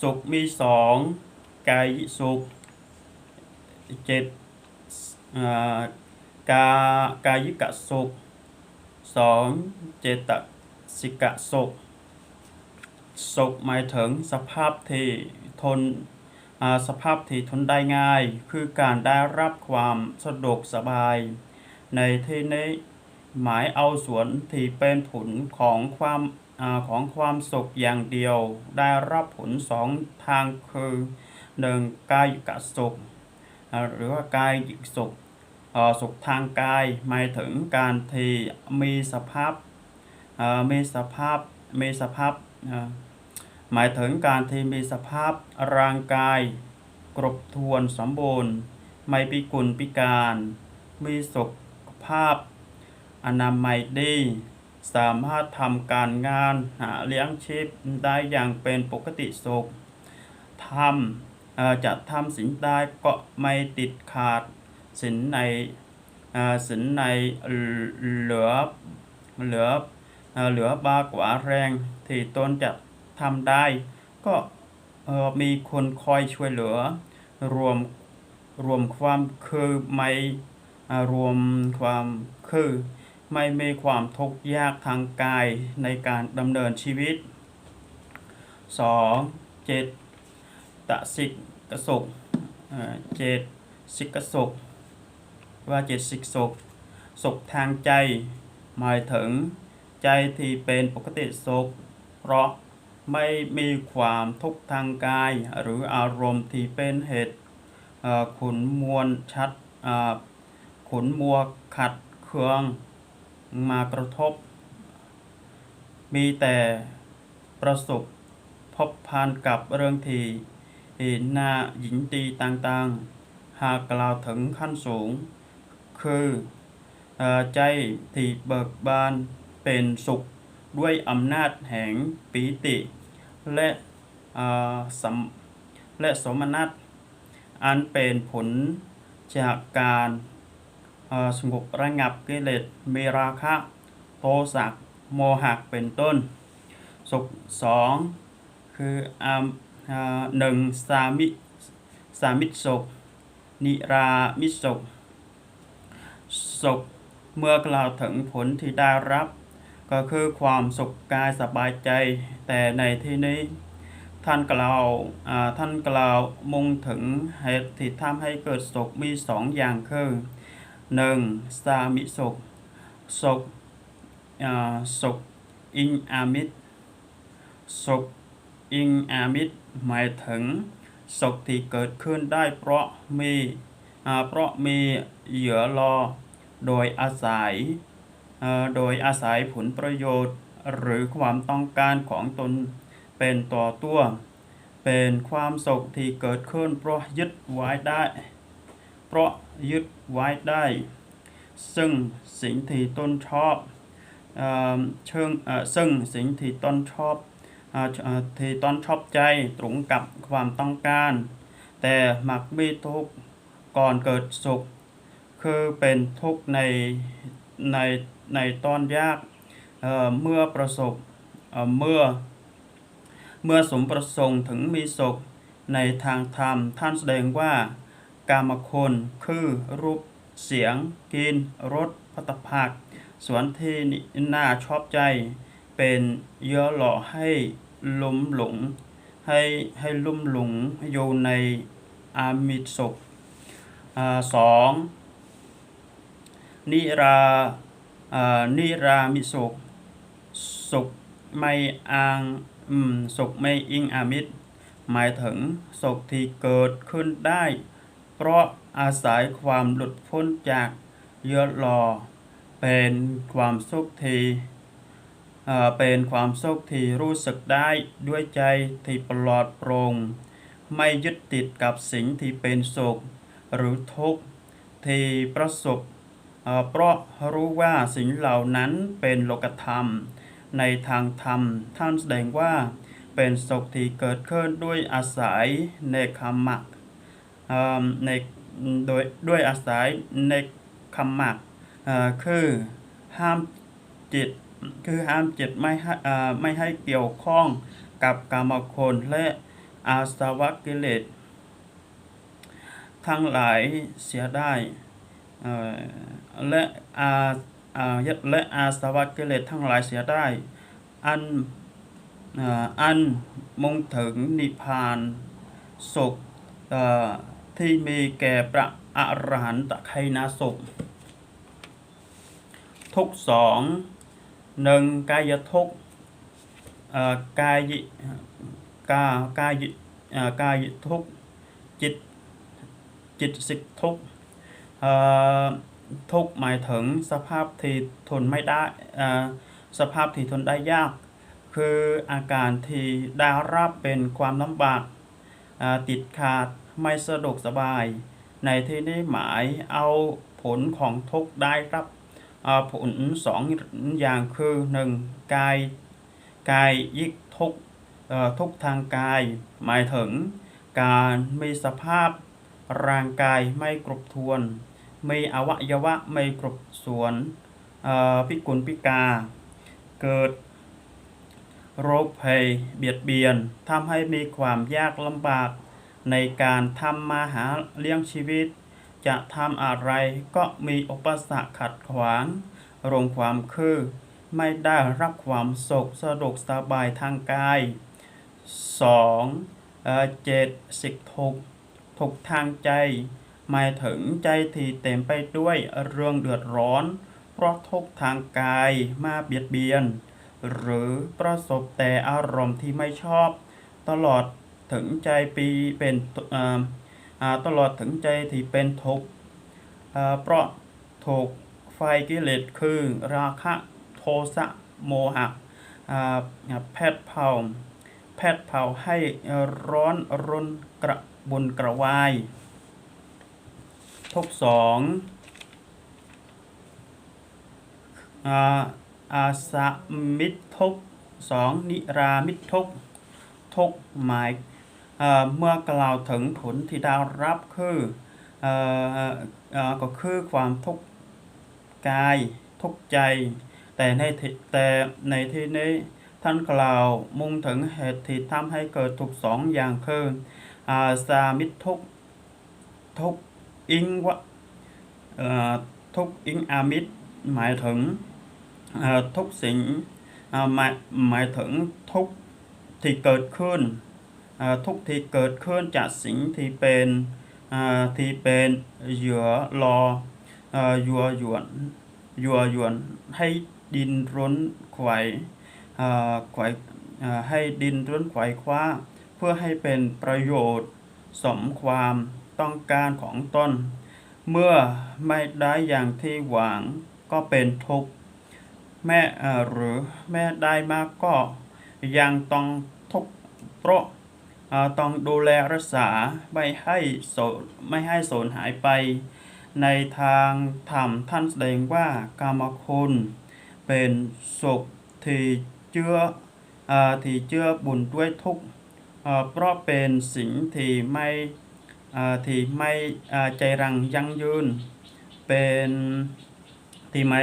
สุขมีสองกายสุขเจ็ดกากายิกะสุขสองเจตสิกะสุขสุขหมายถึงสภาพที่ทนสภาพที่ทนได้ง่าย คือการได้รับความสะดวกสบาย ในที่นี้หมายเอาส่วนที่เป็นผลของความ ของความสุขอย่างเดียว ได้รับผลสองทางคือหนึ่งกายกสุข หรือว่ากายสุขสุขทางกายหมายถึงการที่มีสภาพมีสภาพมีสภาพหมายถึงการที่มีสภาพร่างกายครบถ้วนสมบูรณ์ ไม่พิกลพิการ มีสุขภาพ อนามัยดี สามารถทำการงานหาเลี้ยงชีพได้อย่างเป็นปกติสุขทำจะทำสิ่งใดก็ไม่ติดขาดสินในสินในเหลือเหลือเหลือบากว่าแรงที่ตนจะทำได้ ก็มีคนคอยช่วยเหลือ รวมรวมความคือไม่รวมความคือ ไม่มีความทุกข์ยากทางกายในการดำเนินชีวิต 2. เจตตสิกกสุขเอ่อเจตสิกสุขว่าเจตสิกสุขสุขทางใจ หมายถึงใจที่เป็นปกติสุข เพราะไม่มีความทุกข์ทางกาย หรืออารมณ์ที่เป็นเหตุขุนมวลชัดขุนมัวขัดเคือง มากระทบ มีแต่ประสบพบพานกับเรื่องที่น่าหญิงตีต่างๆ หากกล่าวถึงขั้นสูง คือใจที่เบิกบานเป็นสุขด้วยอำนาจแห่งปีติ และสมและสมนัตอันเป็นผลจากการ สงบระงับกิเลสมีราคะ โทสะโมหะเป็นต้น สุขสองคืออ่าหนึ่งสามิสามิตสุขนิรามิสุขสุขเมื่อกล่าวถึงผลที่ได้รับ ก็คือความสุขกายสบายใจ แต่ในที่นี้ท่านกล่าวท่านกล่าวมุ่งถึงเหตุที่ทำให้เกิดสุขมีสองอย่างคือ หนึ่งสามิสุขสุขอ่าสุขอิงอามิตสุขอิงอามิตหมายถึงสุขที่เกิดขึ้นได้เพราะมีอ่าเพราะมีเหยื่อรอโดยอาศัยอ่อโดยอาศัยผลประโยชน์ หรือความต้องการของตนเป็นต่อตัว เป็นความสุขที่เกิดขึ้นเพราะยึดไว้ได้ เพราะยึดไว้ได้ ซึ่งสิ่งที่ตนชอบเชิงซึ่งสิ่งที่ตนชอบที่ตนชอบใจตรงกับความต้องการ แต่มักมีทุกข์ก่อนเกิดสุข คือเป็นทุกข์ในในในตอนยากเเมื่อประสบเเมื่อเมื่อสมประสงค์ถึงมีสุขในทางธรรมท่านแสดงว่า กามคุณคือรูปเสียงกลินรสพัตภาคส่วนที่น่าชอบใจ เป็นเยื่อหล่อให้ลุ่มหลง ให้ให้ลุ่มหลงอยู่ในอามิสุขสองนิรานิรามิสุขสุขไม่อ้างสุขไม่อิงอามิตรหมายถึงสุขที่เกิดขึ้นได้ เพราะอาศัยความหลุดพ้นจากเยื่อหลอเป็นความสุขที่เอ่อเป็นความสุขที่รู้สึกได้ด้วยใจที่ปลอดโปร่งไม่ยึดติดกับสิ่งที่เป็นสุข หรือทุกข์ที่ประสบเพราะรู้ว่าสิ่งเหล่านั้นเป็นโลกธรรม ในทางธรรมท่านแสดงว่าเป็นสุขที่เกิดขึ้นด้วยอาศัยในคำมัก ในโดยด้วยอาศัยในคำหมักอ่อคือห้ามจิตคือห้ามจิตไม่ให้อ่อไม่ให้เกี่ยวข้องกับกรรมคุณและอาสวะกิเลสทั้งหลายเสียได้อ่อและอาอาและอาสวะกิเลสทั้งหลายเสียได้ อันอันมุ่งถึงนิพพานสุขเอ่อ ที่มีแก่พระอรหันตไคนาสุขทุกสองหนึ่งกายทุกกายกากายกายทุกจิตจิตสิกทุกทุกหมายถึงสภาพที่ทนไม่ได้สภาพที่ทนได้ยาก คืออาการที่ได้รับเป็นความลำบาก ติดขาดไม่สะดวกสบาย ในที่นี้หมายเอาผลของทุกได้รับผลสองอย่างคือหนึ่งกายกายยิกทุกทุกทางกาย หมายถึง การมีสภาพร่างกายไม่ครบถ้วนมีอวัยวะไม่ครบส่วนพิกลพิกา เกิด โรคภัยเบียดเบียนทำให้มีความยากลำบาก ในการทำมาหาเลี้ยงชีวิต จะทำอะไรก็มีอุปสรรคขัดขวางรวมความคือ ไม่ได้รับความสุขสะดวกสบายทางกาย 2. เอ่อเจตสิกทุกทุกทางใจหมายถึงใจที่เต็มไปด้วยเรื่องเดือดร้อน เพราะทุกทางกายมาเบียดเบียน หรือประสบแต่อารมณ์ที่ไม่ชอบ ตลอดถึงใจปีเป็นตลอดถึงใจที่เป็นทุกข์เพราะถูกไฟกิเลสคือราคะโทสะโมหะแพทย์เผาแพทย์เผาให้ร้อนรนกระบุนกระวายทุกสอง อาสะมิทุกสองนิรามิทุกทุกหมายเมื่อกล่าวถึงผลที่ได้รับคือเอ่อเอ่อก็คือความทุกข์กายทุกข์ใจ แต่ในแต่ในที่นี้ท่านกล่าวมุ่งถึงเหตุที่ทำให้เกิดทุกสองอย่างคืออาสามิทุกทุกอิงวะทุกอิงอามิตหมายถึง ทุกสิ่งเอ่อหมายหมายถึงทุกที่เกิดขึ้นทุกที่เกิดขึ้นจากสิ่งที่เป็นที่เป็นเหยื่อรอยัวหยวนยัวหยวนให้ดินรนไขว่ไขว่ให้ดินร้นไขว่คว้า เพื่อให้เป็นประโยชน์สมความต้องการของตนเมื่อไม่ได้อย่างที่หวังก็เป็นทุกข์ แม่หรือแม่ได้มากก็ยังต้องทุกข์เพราะต้องดูแลรักษาไม่ให้ไม่ให้สูญหายไป ในทางธรรมท่านแสดงว่ากามคุณเป็นสุขที่เจือเอ่อที่เจือบุญด้วยทุกข์เพราะเป็นสิ่งที่ไม่ที่ไม่ใจรังยั่งยืน เป็นที่ไม่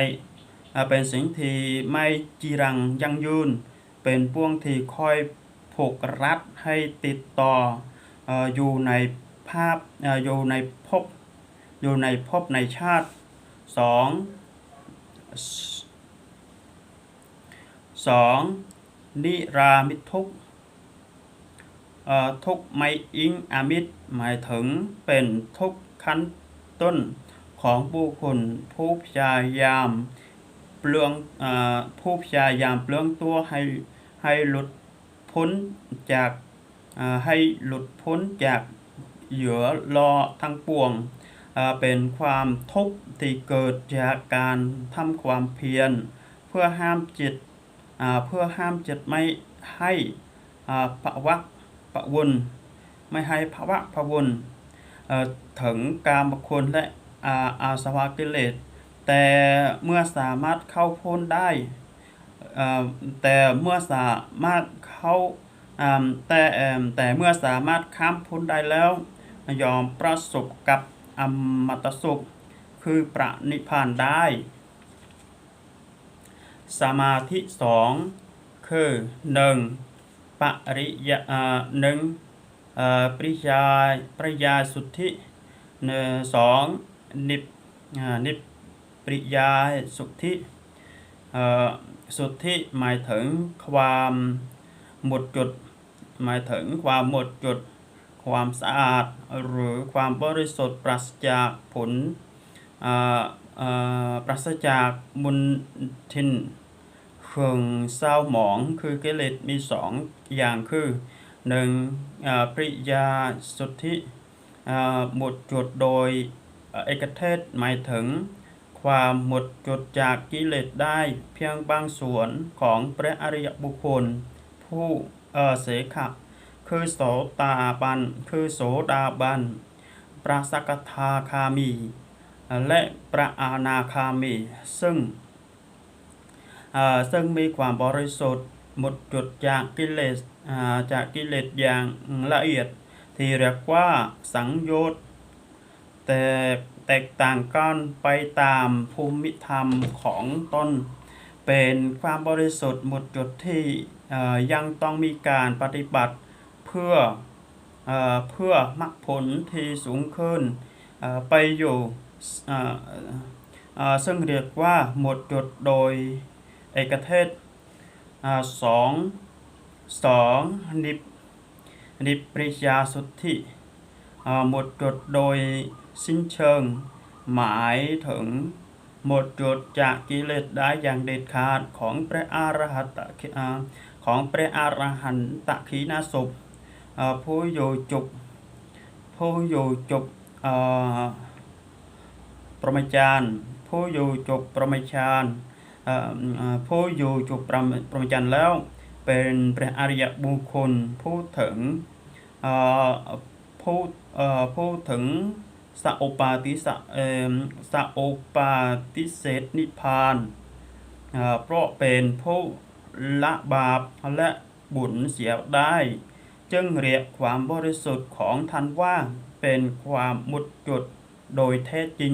เป็นสิ่งที่ไม่จีรังยั่งยืน เป็นพวงที่คอยผูกรัดให้ติดต่อออยู่ในภาพอยู่ในภพอยู่ในภพในชาติสองสองนิรามิตทุกทุกไม่อิงอามิตรหมายถึงเป็นทุกขั้นต้นของบุคคลผู้พยายาม ปลืองอผู้พยายามเปลืองตัวให้ให้หลุดพ้นจากให้หลุดพ้นจากเหยื่อรอทั้งปวง เป็นความทุกข์ที่เกิดจากการทำความเพียร เพื่อห้ามจิตเพื่อห้ามจิตไม่ให้ภาวะปะวนไม่ให้ภาวะพะวนถึงกามคุณและอาอาสวะกิเลส แต่เมื่อสามารถเข้าพ้นได้เอ่อแต่เมื่อสามารถเข้าอ่าแต่เออแต่เมื่อสามารถข้ามพ้นได้แล้ว ยอมประสบกับอมตะสุข คือประนิพพานได้ สมาธิสองคือหนึ่งปริยาอ่าหนึ่งปเอ่อปริยาปริยาสุทธิเอ่อสองนิพอ่านิพ ปริยาสุทธิสุทธิหมายถึงความหมดจด หมายถึงความหมดจด ความสะอาด หรือความบริสุทธิ์ปราศจากผลปราศจากมุนทินเครื่องเศร้าหมองคือกิเลสมีสองอย่างคือหนึ่งปริยาสุทธิหมดจดโดยเอกเทศหมายถึง ความหมดจดจากกิเลสได้เพียงบางส่วนของพระอริยบุคคล ผู้เอเสขะคือโสตาบัน คือโสดาบันพระสกทาคามี และพระอนาคามี ซึ่งซึ่งมีความบริสุทธิ์หมดจดจากกิเลสจากกิเลสอย่างละเอียด ที่เรียกว่าสังโยชน์แต่ แตกต่างกันไปตามภูมิธรรมของตนเป็นความบริสุทธิ์หมดจดที่ยังต้องมีการปฏิบัติเพื่อเอ่อเพื่อมรรคผลที่สูงขึ้นไปอยู่ซึ่งเรียกว่าหมดจดโดยเอกเทศอสองสองนิพนิปริยาสุทธิหมดจดโดย สิ้นเชิง หมายถึงหมดจดจากกิเลสได้อย่างเด็ดขาดของพระอรหันตของพระอรหันตขีณาสพอ่าผู้อยู่จุบผู้อยู่จุบอ่าปรมจารย์ผู้อยู่จุบประมจารย์ผู้อยู่จุบปรมปรมจารย์แล้ว เป็นพระอริยบุคคลผู้ถึงผู้ผู้ถึง สัโอปาติสะเอสัโอปาติเศษนิพานเพราะเป็นผู้ละบาปและบุญเสียได้ จึงเรียกความบริสุทธิ์ของท่านว่าเป็นความหมุดจดโดยแท้จริง